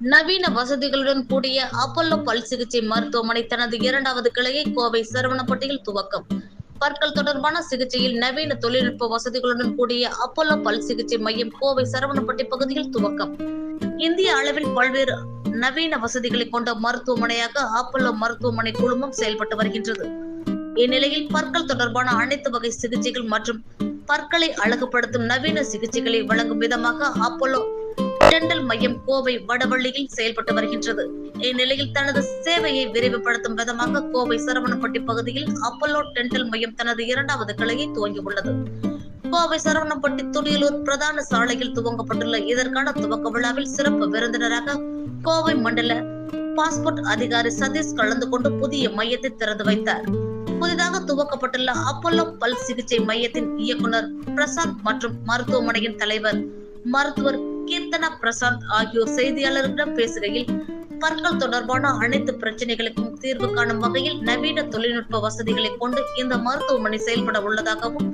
நவீன வசதிகளுடன் கூடிய அப்பல்லோ பல் சிகிச்சை மருத்துவமனை தனது இரண்டாவது கிளையை கோவை சரவணப்பட்டியில் துவக்கம். பற்கள் தொடர்பான சிகிச்சையில் நவீன தொழில்நுட்ப வசதிகளுடன் கூடிய அப்பல்லோ பல் சிகிச்சை மையம் கோவை சரவணப்பட்டி பகுதியில் துவக்கம். இந்திய அளவில் பல்வேறு நவீன வசதிகளை கொண்ட மருத்துவமனையாக அப்பல்லோ மருத்துவமனை குழுமம் செயல்பட்டு வருகின்றது. இந்நிலையில் பற்கள் தொடர்பான அனைத்து வகை சிகிச்சைகள் மற்றும் பற்களை அழகுபடுத்தும் நவீன சிகிச்சைகளை வழங்கும் விதமாக அப்பல்லோ டெண்டல் மையம் கோவை வடவள்ளியில் செயல்பட்டு வருகின்றது. இந்நிலையில் தனது சேவையை விரைவுபடுத்தும் விதமாக கோவை சரவணப்பட்டி பகுதியில் அப்பல்லோ டெண்டல் மையம் தனது இரண்டாவது கிளையை துவங்கியுள்ளது. கோவை சரவணப்பட்டி துடியலூர் பிரதான சாலையில் துவங்கப்பட்டுள்ள இதற்கான துவக்க விழாவில் சிறப்பு விருந்தினராக கோவை மண்டல பாஸ்போர்ட் அதிகாரி சதீஷ் கலந்து கொண்டு புதிய மையத்தை திறந்து வைத்தார். புதிதாக துவக்கப்பட்டுள்ள அப்பல்லோ பல் சிகிச்சை மையத்தின் இயக்குனர் பிரசாத் மற்றும் மருத்துவமனையின் தலைவர் மருத்துவர் கீர்த்தனா பிரசாத் ஆகியோர் செய்தியாளர்களிடம் பேசுகையில் பற்கள் தொடர்பான அனைத்து பிரச்சனைகளுக்கும் தீர்வு காணும் வகையில் நவீன தொழில்நுட்ப வசதிகளை கொண்டு இந்த மருத்துவமனை செயல்பட உள்ளதாகவும்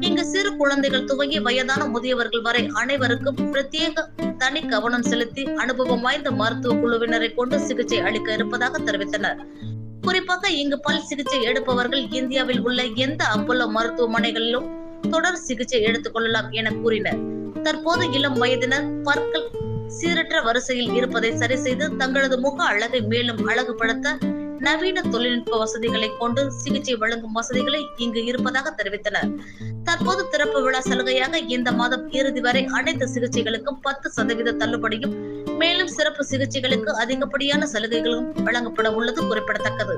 இங்கு சிறு குழந்தைகள் துவங்கி வயதான முதியவர்கள் வரை அனைவருக்கும் பிரத்யேக தனி கவனம் செலுத்தி அனுபவம் வாய்ந்த மருத்துவ குழுவினரை கொண்டு சிகிச்சை அளிக்க இருப்பதாக தெரிவித்தனர். குறிப்பாக இங்கு பல் சிகிச்சை எடுப்பவர்கள் இந்தியாவில் உள்ள எந்த அப்பல்லோ மருத்துவமனைகளிலும் தொடர் சிகிச்சை எடுத்துக் கொள்ளலாம் என கூறினர். தற்போது இளம் வயதினர் பற்கள் சீரற்ற வரிசையில் இருப்பதை சரி செய்து தங்களது முக அழகை மேலும் அழகுபடுத்த நவீன தொழில்நுட்ப வசதிகளை கொண்டு சிகிச்சை வழங்கும் வசதிகளை இங்கு இருப்பதாக தெரிவித்தனர். தற்போது திறப்பு விழா சலுகையாக இந்த மாதம் இறுதி வரை அனைத்து சிகிச்சைகளுக்கும் பத்து சதவீத தள்ளுபடியும் மேலும் சிறப்பு சிகிச்சைகளுக்கு அதிகப்படியான சலுகைகளும் வழங்கப்பட உள்ளது குறிப்பிடத்தக்கது.